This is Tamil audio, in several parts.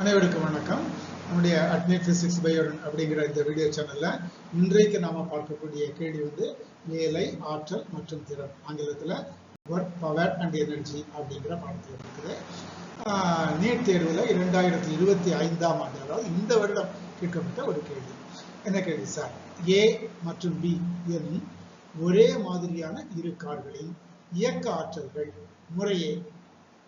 அனைவருக்கும் வணக்கம். நம்முடைய அட்மிட் பிசிக்ஸ் பயோடன் அப்படிங்கிற இந்த வீடியோ சேனல்ல இன்றைக்கு நாம பார்க்கக்கூடிய கேள்வி வந்து வேலை ஆற்றல் மற்றும் திறன் ஆங்கிலத்துல ஒர்க் பவர் அண்ட் எனர்ஜி அப்படிங்கிற பாடத்தில் இருக்குது. நீட் தேர்வுல இரண்டாயிரத்தி இருபத்தி ஐந்தாம் ஆண்டு அதாவது இந்த வருடம் கேட்கப்பட்ட ஒரு கேள்வி. என்ன கேள்வி சார் ஏ மற்றும் பி எனும் ஒரே மாதிரியான இரு கார்களின் இயக்க ஆற்றல்கள் முறையே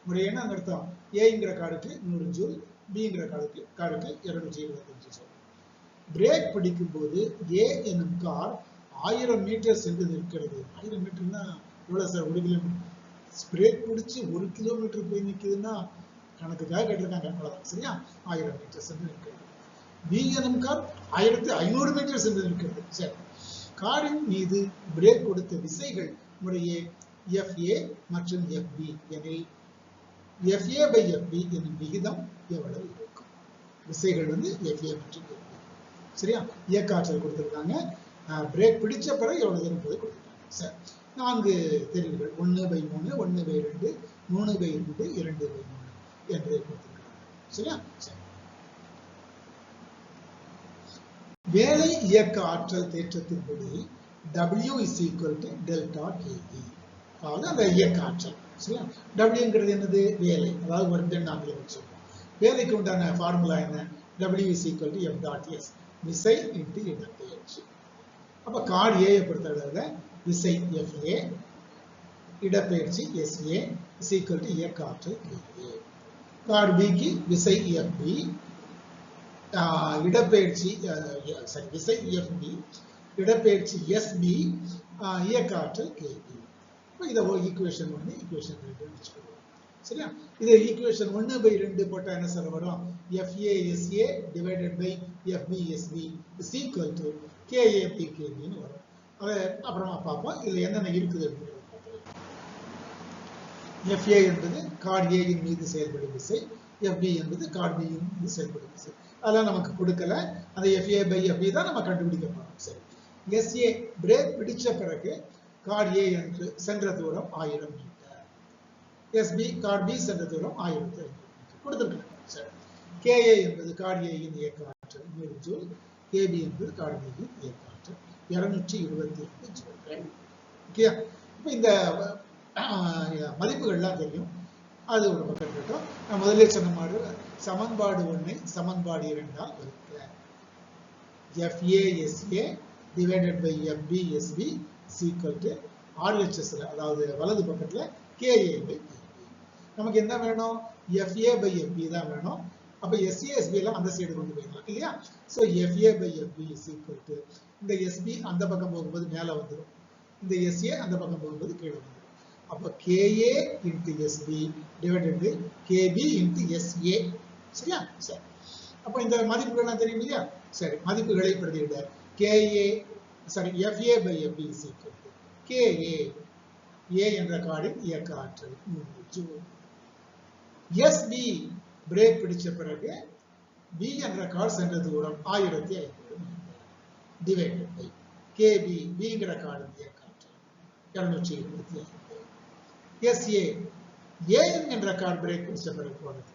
முறையேன்னு அந்த அர்த்தம் ஏங்கிற காருக்கு நூறு ஜூல் பிங்கிற காருக்கு காருக்கு இருநூற்றி இருபத்தஞ்சு சொல். பிரேக் பிடிக்கும் போது ஏ எனும் கார் ஆயிரம் மீட்டர் சென்று நிற்கிறது ஆயிரம் மீட்டர்னா எவ்வளவு சார் ஒரு கிலோமீட்டர் பிரேக் பிடிச்சி ஒரு கிலோமீட்டர் போய் நிற்குதுன்னா கணக்குக்காக கேட்டிருக்காங்க. அவ்வளவுதான். சரியா? ஆயிரம் மீட்டர் சென்று நிற்கிறது பி எனும் கார் ஆயிரத்தி ஐநூறு மீட்டர் சென்று நிற்கிறது சரி. காரின் மீது பிரேக் கொடுத்த விசைகள் முறையே எஃப்ஏ மற்றும் எஃப்பி எனில் FA by FB எனும் விகிதம் எவ்வளவு இருக்கும்? விசைகள் வந்து FA மற்றும் FB சரியா? இயக்க ஆற்றல் கொடுத்துருக்காங்க பிரேக் பிடிச்ச பிறகு எவ்வளவு தூரம் போது கொடுத்துருக்காங்க. சார். நான்கு தெரிவுகள். ஒன்று பை மூணு ஒன்று பை ரெண்டு மூணு பை ரெண்டு இரண்டு பை மூணு என்று கொடுத்துருக்காங்க. சரியா? சரி. வேலை இயக்க ஆற்றல் தேற்றத்தின்படி W is equal to delta KE அதாவது அந்த இயக்க ஆற்றல் சரியா? Wங்கிறது என்னது? வேலை. அதாவது ஒரு டன் ஆங்கிலம் வச்சிருக்கோம் வேலைக்கு உண்டான ஃபார்முலா என்ன? W is equal to F dot விசை இன்ட்டு இடப்பெயர்ச்சி. அப்போ கார்டு ஏயை பொறுத்தளவில் விசை எஃப்ஏ இடப்பெயர்ச்சி எஸ்ஏ is equal to இயக்க ஆற்றல் கார்டு பிக்கு விசை எஃப்பி இடப்பெயர்ச்சி சாரி விசை எஃப்பி இடப்பெயர்ச்சி எஸ்பி இயக்காற்றல் கேபி இதை ஈக்குவேஷன் ஒன்று ஈக்குவேஷன் ரெண்டுன்னு வச்சுக்கோங்க. சரியா? இது ஈக்குவேஷன் ஒன்று பை ரெண்டு போட்டால் என்ன சார் வரும்? F A S A divided by F B S B is equal to K A B கேபின்னு வரும். அதை அப்புறமா பார்ப்போம். இதில் என்னென்ன இருக்குது எஃப்ஏ என்பது கார்டு ஏயின் மீது செயல்படும் விசை எஃப்பி என்பது கார்ட் பியின் மீது செயல்படும் விசை அதெல்லாம் நமக்கு கொடுக்கல. அந்த எஃப்ஏ பை எஃப்பி தான் நம்ம கண்டுபிடிக்க போகிறோம் சரி. எஸ்ஏ பிரேக் பிடிச்ச பிறகு கார்டு ஏ என்று சென்ற தூரம் ஆயிரம் மீட்டர் எஸ்பி கார்டு பி சென்ற தூரம் ஆயிரத்தி ஐநூறு. கொடுத்துருக்காங்க சார். கேஏ என்பது கார்டு ஏயின் இயக்க ஆற்றல் நூறு ஜூல் கேபி என்பது கார்டு பியின் இயக்க ஆற்றல் இருநூற்றி இருபத்தி எட்டு ஜூல் ஓகே. இப்போ இந்த மதிப்புகள்லாம் தெரியும். அது ஒரு பக்கம் கேட்டோம் நான் முதல்ல சொன்ன மாதிரி சமன்பாடு ஒன்று சமன்பாடு இரண்டால் வகுக்க F A S A divided by F B S B is equal to அதாவது வலது பக்கத்தில் KA by நமக்கு என்ன வேணும்? FA by FB தான் வேணும். அப்போ SASB எல்லாம் அந்த சைடு கொண்டு போயிடலாம் இல்லையா? So FA by FB is equal to இந்த SB அந்த பக்கம் போகும்போது மேலே வந்துடும் இந்த SA அந்த பக்கம் போகும்போது கீழே வந்துடும் அப்போ KA into SB divided by KB into SA சரியா? சரி. அப்போ இந்த மதிப்புகள்லாம் தெரியும் இல்லையா? சரி. மதிப்புகளை பிரதியிட K A sorry FA by FB is equal to KA A என்ற கார்டின் இயக்க ஆற்றல் மூன்று. ஜூல் SB பிரேக் பிடிச்ச பிறகு பி என்ற கார்டு சென்ற தூரம் ஆயிரத்தி ஐநூறு டிவைடட் பை கேபி பிங்கிற கார்டின் இயக்க ஆற்றல் இருநூற்றி இருபத்தி ஐந்து. எஸ்ஏ ஏஎம் என்ற கார் பிரேக் பிடிச்ச பிறகு போனது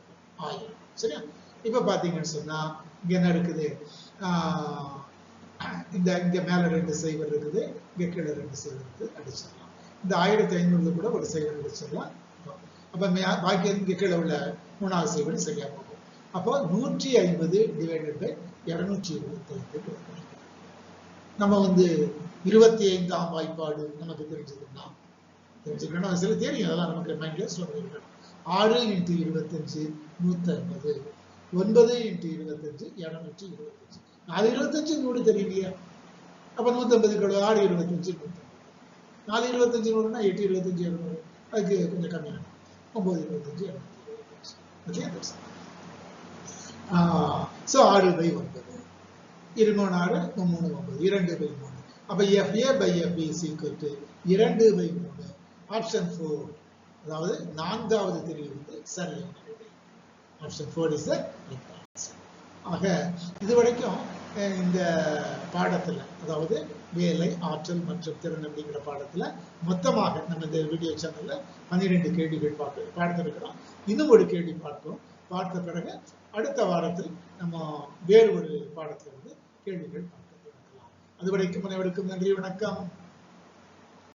ஆயிரம். சரியா? இப்ப பாத்தீங்கன்னு சொன்னா இங்க என்ன இருக்குது? இந்த இங்க மேல ரெண்டு சைவர் இருக்குது இங்க கீழே ரெண்டு சைவர் இருக்குது அடிச்சிடலாம். இந்த ஆயிரத்தி ஐநூறுல கூட ஒரு சைவர் அடிச்சிடலாம். அப்ப மே- பாக்கி இங்க கீழே உள்ள மூணாவது சைவர் சரியா போகும். அப்போ நூற்றி ஐம்பது டிவைடட் பை இருநூற்றி இருபத்தி ஐந்து நம்ம வந்து இருபத்தி ஐந்தாம் வாய்ப்பாடு நமக்கு தெரிஞ்சதுன்னா தெரிஞ்சுக்கணும். சில தெரியும் அதெல்லாம் நமக்கு மைண்ட்ல சொல்லிருக்கணும். ஆறு இன்ட்டு இருபத்தஞ்சு நூத்தி ஐம்பது ஒன்பது இன்ட்டு இருபத்தஞ்சு இருநூற்றி இருபத்தஞ்சு. நாலு இருபத்தஞ்சு நூறு தெரியலையா. அப்ப நூத்தம்பது கிலோ ஆறு இருபத்தஞ்சு நூத்தி நாலு இருபத்தஞ்சு நூறுனா எட்டு இருபத்தஞ்சு இருநூறு அதுக்கு கொஞ்சம் கம்மியாக ஒன்பது இருபத்தஞ்சு இருநூத்தி ஓகே ஸோ ஆறு பை ஒன்பது. இருமூணு ஆறு மூணு ஒன்பது. இரண்டு பை மூணு. அப்ப F A by F B is இரண்டு பை மூணு. ஆப்ஷன் ஃபோர் அதாவது நான்காவது தெரிவு வந்து சரியான ஆப்ஷன் ஃபோர் இஸ் ஆக இது வரைக்கும் இந்த பாடத்துல அதாவது வேலை ஆற்றல் மற்றும் திறன் அப்படிங்கிற பாடத்துல மொத்தமாக நம்ம இந்த வீடியோ சேனல்ல பன்னிரெண்டு கேள்விகள் பார்க்க பார்த்திருக்கிறோம். இன்னும் ஒரு கேள்வி பார்ப்போம். பார்த்த பிறகு அடுத்த வாரத்தில் நம்ம வேறு ஒரு பாடத்திலிருந்து கேள்விகள் பார்க்க தொடங்கலாம். அதுவரைக்கும் அனைவருக்கும் நன்றி வணக்கம்.